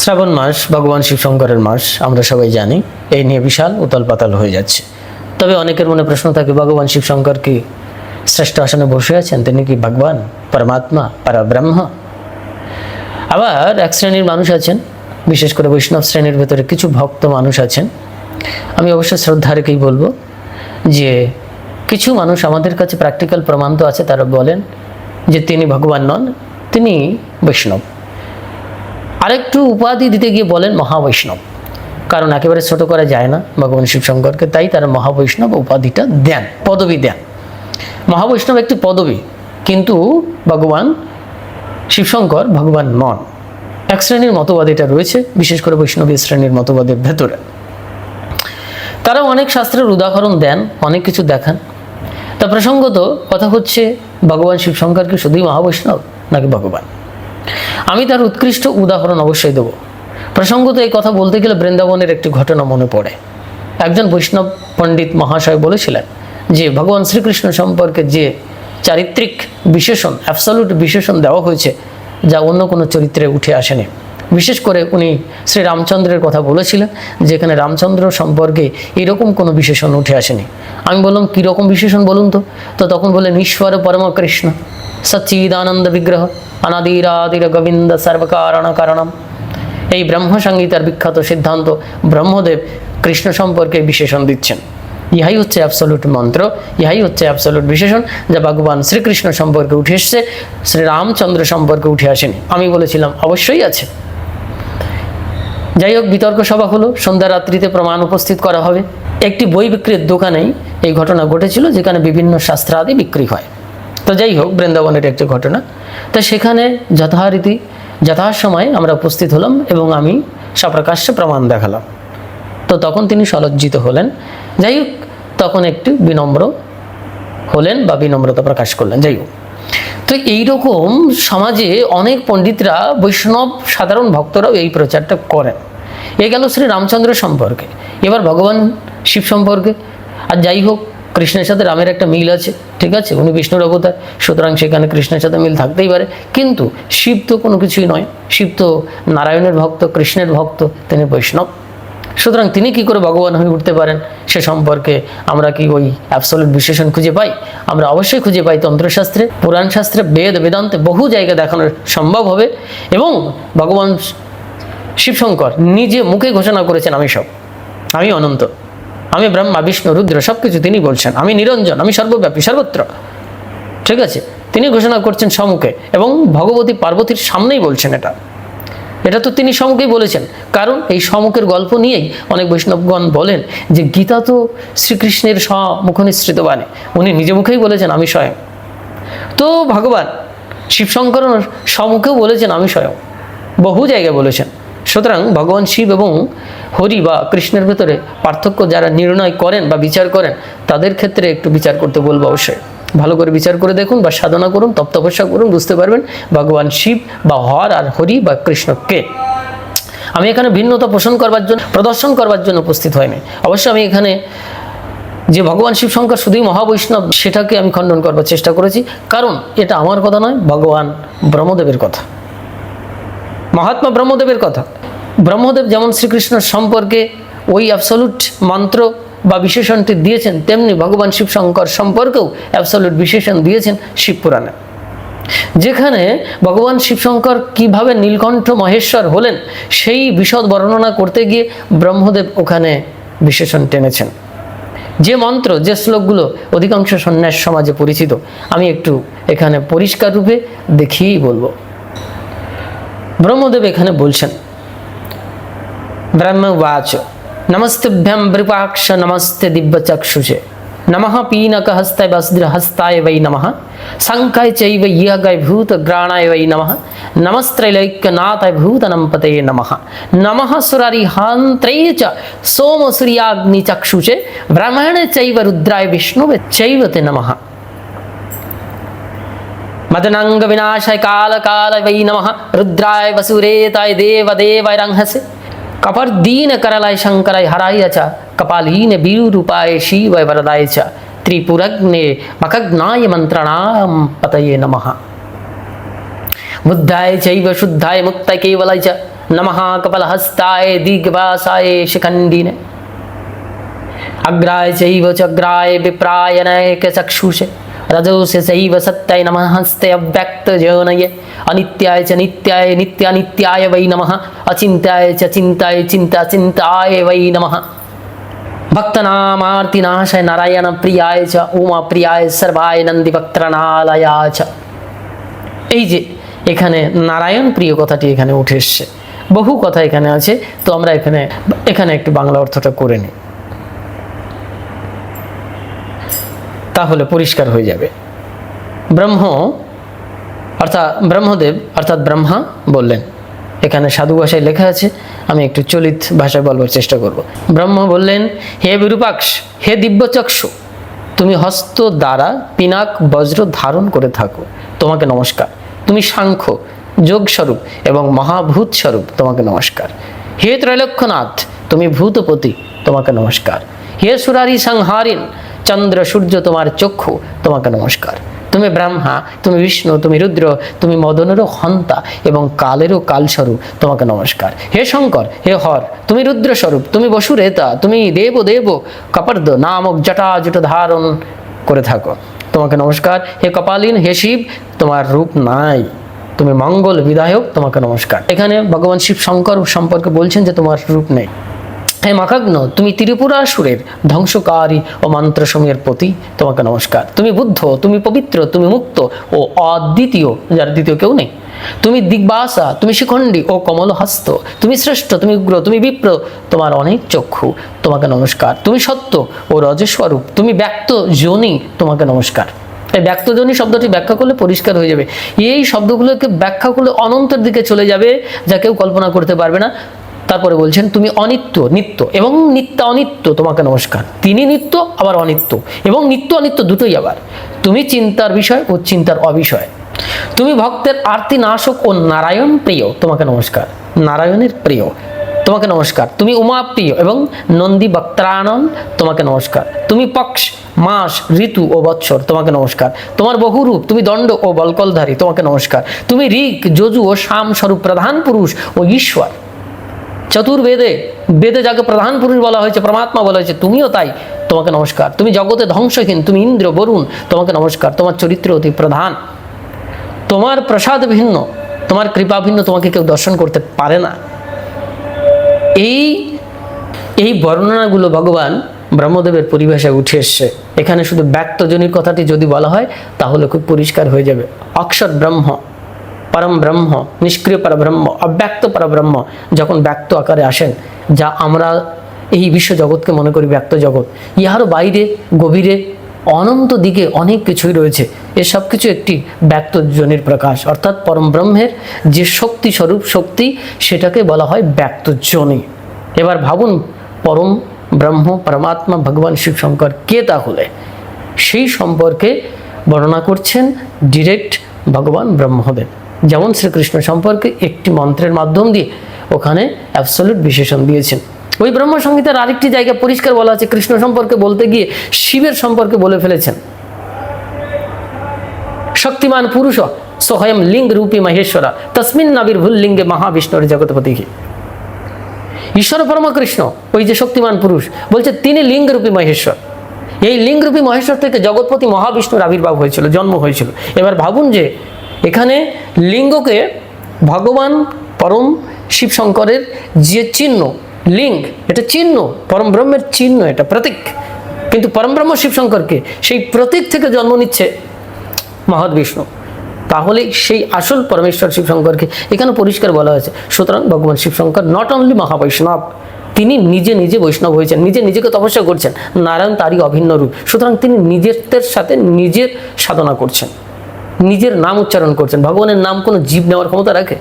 শ্রাবণ মাস, ভগবান শিবশঙ্করের মাস, আমরা সবাই জানি। এই নিয়ে বিশাল উতাল পাতাল হয়ে যাচ্ছে। তবে অনেকের মনে প্রশ্ন থাকে, ভগবান শিবশঙ্কর কি শ্রেষ্ঠ আসনে বসে আছেন? তিনি কি ভগবান, পরমাত্মা, পরব্রহ্ম? আবার এক শ্রেণির মানুষ আছেন, বিশেষ করে বৈষ্ণব শ্রেণির ভেতরে কিছু ভক্ত মানুষ আছেন। আমি অবশ্য শ্রদ্ধা রেখেই বলব যে, কিছু মানুষ আমাদের কাছে প্র্যাকটিক্যাল প্রমাণ তো আছে, তারা বলেন যে তিনি ভগবান নন, তিনি বৈষ্ণব। আরেকটু উপাধি দিতে গিয়ে বলেন মহাবৈষ্ণব। কারণ একেবারে ছোট করা যায় না ভগবান শিবশঙ্করকে তাই তারা মহাবৈষ্ণব উপাধিটা দেন, পদবি দেন। মহাবৈষ্ণব একটি পদবি, কিন্তু ভগবান শিবশঙ্কর ভগবান নন। এক শ্রেণির মতবাদ এটা রয়েছে, বিশেষ করে বৈষ্ণবী শ্রেণির মতবাদের ভেতরে। তারা অনেক শাস্ত্রের উদাহরণ দেন, অনেক কিছু দেখান। তা প্রসঙ্গত কথা হচ্ছে, ভগবান শিবশঙ্কর কি শুধুই মহাবৈষ্ণব নাকি ভগবান? আমি তার উৎকৃষ্ট উদাহরণ অবশ্যই দেব। প্রসঙ্গত এই কথা বলতে গেলে বৃন্দাবনের একটি ঘটনা মনে পড়ে। একজন বৈষ্ণব পণ্ডিত মহাশয় বলেছিলেন যে, ভগবান শ্রীকৃষ্ণ সম্পর্কে যে চারিত্রিক বিশেষণ অ্যাবসলুট বিশেষণ দেওয়া হয়েছে, যা অন্য কোনো চরিত্রে উঠে আসেনি। বিশেষ করে উনি শ্রী রামচন্দ্রের কথা বলেছিলেন, যেখানে রামচন্দ্র সম্পর্কে এরকম কোনো বিশেষণ উঠে আসেনি। আমি বললাম কীরকম বিশেষণ বলুন তো? তো তখন বললেন, ঈশ্বর পরম কৃষ্ণ সচ্চিদানন্দ বিগ্রহ অনাদিরাদির গোবিন্দ সর্বকারণ কারণম এই ব্রহ্ম সংগীতার বিখ্যাত সিদ্ধান্ত ব্রহ্মদেব কৃষ্ণ সম্পর্কে বিশেষণ দিচ্ছেন। ইহাই হচ্ছে অ্যাবসলুট মন্ত্র, ইহাই হচ্ছে অ্যাবসলুট বিশেষণ যা ভগবান শ্রীকৃষ্ণ সম্পর্কে উঠে এসছে, শ্রীরামচন্দ্র সম্পর্কে উঠে আসেনি। আমি বলেছিলাম, অবশ্যই আছে। যাই হোক, বিতর্ক সভা হলো, সন্ধ্যা রাত্রিতে প্রমাণ উপস্থিত করা হবে। একটি বই বিক্রির দোকানেই এই ঘটনা ঘটেছিল, যেখানে বিভিন্ন শাস্ত্রাদি বিক্রি হয়। তো যাই হোক, বৃন্দাবনের একটি ঘটনা। তো সেখানে যথারীতি, যথাসময়ে আমরা উপস্থিত হলাম এবং আমি সপ্রকাশ্যে প্রমাণ দেখালাম। তো তখন তিনি সলজ্জিত হলেন। যাই হোক, তখন একটু বিনম্র হলেন বা বিনম্রতা প্রকাশ করলেন। যাই হোক, তো এইরকম সমাজে অনেক পণ্ডিতরা, বৈষ্ণব সাধারণ ভক্তরাও এই প্রচারটা করেন। এ গেল শ্রী রামচন্দ্র সম্পর্কে। এবার ভগবান শিব সম্পর্কে। আর যাই হোক কৃষ্ণের সাথে রামের একটা মিল আছে, ঠিক আছে? উনি বিষ্ণুর অবতার, সুতরাং সেখানে কৃষ্ণের সাথে মিল থাকতেই পারে। কিন্তু শিব তো কোনো কিছুই নয়। শিব তো নারায়ণের ভক্ত, কৃষ্ণের ভক্ত, তিনি বৈষ্ণব। সুতরাং তিনি কি করে ভগবান হয়ে উঠতে পারেন? সে সম্পর্কে আমরা কি ওই অ্যাবসলিউট বিশেষণ খুঁজে পাই? আমরা অবশ্যই খুঁজে পাই তন্ত্রশাস্ত্রে পুরাণ শাস্ত্রে বেদ, বেদান্তে বহু জায়গা দেখানো সম্ভব হবে। এবং ভগবান শিবশঙ্কর নিজে মুখে ঘোষণা করেছেন, আমি সব, আমি অনন্ত। আমি ব্রহ্মা, বিষ্ণু, রুদ্র সব কিছু তিনি বলছেন। আমি নিরঞ্জন, আমি সর্বব্যাপী, সর্বত্র। ঠিক আছে? তিনি ঘোষণা করছেন সম্মুখে এবং ভগবতী পার্বতীর সামনেই বলছেন এটা। এটা তো তিনি সম্মুখেই বলেছেন। কারণ এই সম্মুখের গল্প নিয়েই অনেক বৈষ্ণবগণ বলেন যে গীতা তো শ্রীকৃষ্ণের মুখনিসৃত বাণী। উনি নিজে মুখেই বলেছেন, আমি স্বয়ং। তো ভগবান শিবশঙ্কর সম্মুখেও বলেছেন, আমি স্বয়ং। বহু জায়গায় বলেছেন। সুতরাং ভগবান শিব এবং হরি বা কৃষ্ণের ভেতরে পার্থক্য যারা নির্ণয় করেন বা বিচার করেন, তাদের ক্ষেত্রে একটু বিচার করতে বলব অবশ্যই। ভালো করে বিচার করে দেখুন বা সাধনা করুন তপ তপস্যা করুন, বুঝতে পারবেন ভগবান শিব বা হর আর হরি বা কৃষ্ণকে আমি এখানে ভিন্নতা পোষণ করবার জন্য, প্রদর্শন করবার জন্য উপস্থিত হয়নি। অবশ্য আমি এখানে যে ভগবান শিব শঙ্কর শুধুই মহাবৈষ্ণব, সেটাকে আমি খণ্ডন করবার চেষ্টা করেছি। কারণ এটা আমার কথা নয়, ভগবান ব্রহ্মদেবের কথা। মহাত্মা ব্রহ্মদেবের কথা। ব্রহ্মদেব যেমন শ্রীকৃষ্ণ সম্পর্কে ওই অ্যাবসলুট মন্ত্র বা বিশেষণটি দিয়েছেন, তেমনি ভগবান শিবশঙ্কর সম্পর্কেও অ্যাবসলুট বিশেষণ দিয়েছেন শিবপুরাণে যেখানে ভগবান শিবশঙ্কর কীভাবে নীলকণ্ঠ মহেশ্বর হলেন, সেই বিশদ বর্ণনা করতে গিয়ে ব্রহ্মদেব ওখানে বিশেষণ টেনেছেন। যে মন্ত্র, যে শ্লোকগুলো অধিকাংশ সন্ন্যাস সমাজে পরিচিত, আমি একটু এখানে পরিষ্কার রূপে দেখিয়েই বলব। ব্রহ্মদেব এখানে বলছেন ब्रह्मवाच। नमस्तेभ्यं ब्रुवाक्ष नमस्ते दिव्यचक्षुषे। नमः पीनकहस्ताय वस्त्रहस्ताय वै नम। शङ्खाय चैव यहगाय भूतग्राणाय वै नम। नमस्त्रैलैक्यनाथाय भूतनम्पतये नम। नमः सुररिहान्त्रै च सोमसूर्याग्निचक्षुषे। ब्रह्मण चैव रुद्राय विष्णुवे चैव ते विनाशय काल काल वै नम। रुद्राय वसुरेताय देवदेवाय रंहसे। કપર્દીન કરલાય શંકરાય હરાય ચ કપાલીન બીરૂપાય શિવાય વરદાય ચ ત્રિપુરગ્ને મખગ્નાય મંત્રણામ પતયે નમઃ બુદ્ધાય ચૈવ શુદ્ધાય મુક્ત કેવલાય ચ નમઃ કપલહસ્તાય દિગ્વાસાય શિખંડીને અગ્રાય ચૈવ ચગ્રાય વિપ્રાયનય કે ચક્ષુષે रजो से सैव सत्याय नम, हंसते अव्यक्त जयोनय अनित्याय च नित्याय বৈ वै অচিন্তায় চ চিন্তায় চিন্তা চিন্তায় বৈ वै नमः। भक्तनामार्तिनाशाय নারায়ণপ্রিয়ায় চ উমাপ্রিয়ায় সর্বায় নন্দী ভক্তনালয়া চ এই যে এখানে নারায়ণ প্রিয় কথাটি এখানে উঠে এসছে। বহু কথা এখানে আছে, তো আমরা এখানে এখানে একটু বাংলা অর্থটা করে নিই। তাহলে পরিষ্কার হয়ে যাবে। ব্রহ্ম, অর্থাৎ ব্রহ্মদেব, অর্থাৎ ব্রহ্মা বললেন, এখানে সাধু ভাষায় লেখা আছে, আমি একটু চলিত ভাষায় বলবার চেষ্টা করব। ব্রহ্ম বললেন, হে বিরূপাক্ষ, হে দিব্যচক্ষু, তুমি হস্ত দ্বারা পিনাক বজ্র ধারণ করে থাকো, তোমাকে নমস্কার। তুমি সাংখ্য যোগ স্বরূপ এবং মহাভূত স্বরূপ তোমাকে নমস্কার। হে ত্রৈলক্ষ্যনাথ তুমি ভূতপতি, তোমাকে নমস্কার। হে সুরারি সংহারিন চন্দ্র, সূর্য তোমার চক্ষু, তোমাকে নমস্কার। তুমি ব্রহ্মা, তুমি বিষ্ণু, তুমি রুদ্র, তুমি মদনেরও হন্তা এবং কালেরও কালস্বরূপ, তোমাকে নমস্কার। হে শঙ্কর, হে হর, তুমি রুদ্র স্বরূপ তুমি বসুরেতা, তুমি দেব দেব, কপর্দ, নামক জটা জট ধারণ করে থাকো। তোমাকে নমস্কার। হে কপালিন, হে শিব, তোমার রূপ নাই। তুমি মঙ্গল বিধায়ক, তোমাকে নমস্কার। এখানে ভগবান শিব শঙ্কর সম্পর্কে বলছেন যে তোমার রূপ নেই। হে মাকাগ্ন তুমি ত্রিপুরা ত্রিপুরাসুরের ধ্বংসকারী ও মন্ত্রসমূহের প্রতি তোমাকে নমস্কার। তুমি বুদ্ধ, তুমি পবিত্র, তুমি মুক্ত ও অদ্বিতীয়, যার দ্বিতীয় কেউ নেই। তুমি দিগ্বাসা, তুমি শিখণ্ডী ও কমল হস্ত তুমি শ্রেষ্ঠ, তুমি উগ্র, তুমি বিপ্র, তোমার অনেক চক্ষু তোমাকে নমস্কার। তুমি সত্য ও রজস্বরূপ, তুমি ব্যক্ত যোনি তোমাকে নমস্কার। এই ব্যক্তজনী শব্দটি ব্যাখ্যা করলে পরিষ্কার হয়ে যাবে। এই শব্দগুলোকে ব্যাখ্যা করলে অনন্তের দিকে চলে যাবে, যা কেউ কল্পনা করতে পারবে না। তারপরে বলছেন, তুমি অনিত্য, নিত্য এবং নিত্য অনিত্য তোমাকে নমস্কার। তিনি নিত্য, আবার অনিত্য এবং নিত্য অনিত্য দুটোই আবার। তুমি চিন্তার বিষয় ও চিন্তার অবিষয়। তুমি ভক্তের আরতি নাশক ও নারায়ণ প্রিয়, তোমাকে নমস্কার। নারায়ণের প্রিয়, তোমাকে নমস্কার। তুমি উমা প্রিয় এবং নন্দী বক্তানন তোমাকে নমস্কার। তুমি পক্ষ, মাস, ঋতু ও বৎসর, তোমাকে নমস্কার। তোমার বহুরূপ, তুমি দণ্ড ও বলকলধারী, তোমাকে নমস্কার। তুমি ঋক, যজু ও শাম স্বরূপ প্রধান পুরুষ ও ঈশ্বর। চতুর্বেদে বেদে যাকে প্রধান পুরুষ বলা হয়েছে, পরমাত্মা বলা হয়েছে, তুমিও তাই, তোমাকে নমস্কার। তুমি জগতে ধ্বংসহীন, তুমি ইন্দ্র, বরুণ, তোমাকে নমস্কার, তোমার চরিত্র অতি প্রধান। তোমার প্রসাদ ভিন্ন, তোমার কৃপা ভিন্ন, তোমাকে কেউ দর্শন করতে পারে না। এই এই বর্ণনাগুলো ভগবান ব্রহ্মদেবের পরিভাষায় উঠে এসছে। এখানে শুধু ব্যক্তজনির কথাটি যদি বলা হয়, তাহলে খুব পরিষ্কার হয়ে যাবে। অক্ষর ব্রহ্ম। পরম ব্রহ্ম, নিষ্ক্রিয় পরব্রহ্ম, অব্যক্ত পরব্রহ্ম যখন ব্যক্ত আকারে আসেন, যা আমরা এই বিশ্ব জগৎকে মনে করি ব্যক্ত জগৎ, ইহারও বাইরে, গভীরে, অনন্ত দিকে অনেক কিছুই রয়েছে। এ সব কিছু একটি ব্যক্তজনের প্রকাশ। অর্থাৎ পরম ব্রহ্মের যে শক্তি স্বরূপ শক্তি, সেটাকে বলা হয় ব্যক্তজনী এবার ভাবুন, পরম ব্রহ্ম, পরমাত্মা, ভগবান শিব শঙ্কর কে তাহলে? সেই সম্পর্কে বর্ণনা করছেন ডিরেক্ট ভগবান ব্রহ্মদেব। যেমন শ্রীকৃষ্ণ সম্পর্কে একটি মন্ত্রের মাধ্যম দিয়ে ওখানে অ্যাবসলিউট বিশেষণ দিয়েছেন। ওই ব্রহ্ম সংগীতের আরেকটি জায়গা পরিষ্কার বলা আছে, কৃষ্ণ সম্পর্কে বলতে গিয়ে শিবের সম্পর্কে বলে ফেলেছেন। শক্তিমান পুরুষ সোহয়ম লিঙ্গ রূপী মহেশ্বরা, তসমিন নাবির্ভুল লিঙ্গে মহাবিষ্ণুর জগৎপতি ঈশ্বর পরমকৃষ্ণ, ওই যে শক্তিমান পুরুষ, বলছে তিনি লিঙ্গরূপী মহেশ্বর। এই লিঙ্গরূপী মহেশ্বর থেকে জগৎপতি মহাবিষ্ণুর আবির্ভাব হয়েছিল, জন্ম হয়েছিল। এবার ভাবুন যে এখানে লিঙ্গকে ভগবান পরম শিব শঙ্করের যে চিহ্ন, লিঙ্গ, এটা চিহ্ন, পরম ব্রহ্মের চিহ্ন, এটা প্রতীক। কিন্তু পরম ব্রহ্ম শিব শঙ্করকে সেই প্রতীক থেকে জন্ম নিচ্ছে মহৎ বিষ্ণু। তাহলে সেই আসল পরমেশ্বর শিবশঙ্করকে এখানে পরিষ্কার বলা হয়েছে। সুতরাং ভগবান শিবশঙ্কর নট অনলি মহাবৈষ্ণব, তিনি নিজে নিজে বৈষ্ণব হয়েছেন, নিজে নিজেকে তপস্যা করছেন, নারায়ণ তারই অভিন্ন রূপ। সুতরাং তিনি নিজের সাথে নিজের সাধনা করছেন। নিজের নাম উচ্চারণ করছেন। ভগবানের নাম কোনো জীব নেওয়ার ক্ষমতা রাখে?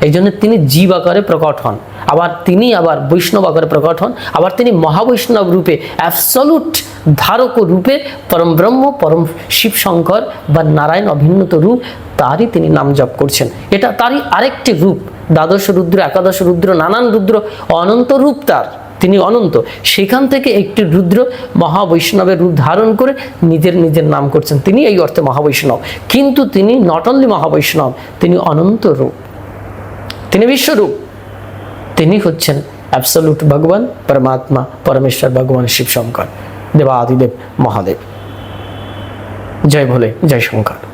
এই জন্য তিনি জীব আকারে প্রকট হন। আবার তিনি আবার বৈষ্ণব আকারে প্রকট হন। আবার তিনি মহাবৈষ্ণব রূপে অ্যাবসলুট ধারক রূপে পরম ব্রহ্ম, পরম শিব শঙ্কর বা নারায়ণ অভিন্নত রূপ, তারই তিনি নাম জপ করছেন। এটা তারই আরেকটি রূপ। দ্বাদশ রুদ্র, একাদশ রুদ্র, নানান রুদ্র, অনন্ত রূপ তার। তিনি অনন্ত। সেখান থেকে একটি রুদ্র মহাবৈষ্ণবের রূপ ধারণ করে নিজের নিজের নাম করছেন। তিনি এই অর্থে মহাবৈষ্ণব। কিন্তু তিনি নট অনলি মহাবৈষ্ণব, তিনি অনন্ত রূপ। তিনি বিশ্বরূপ। তিনি হচ্ছেন অ্যাবসলুট ভগবান, পরমাত্মা, পরমেশ্বর ভগবান শিব শঙ্কর, দেবাদিদেব মহাদেব। জয় ভোলে, জয় শঙ্কর।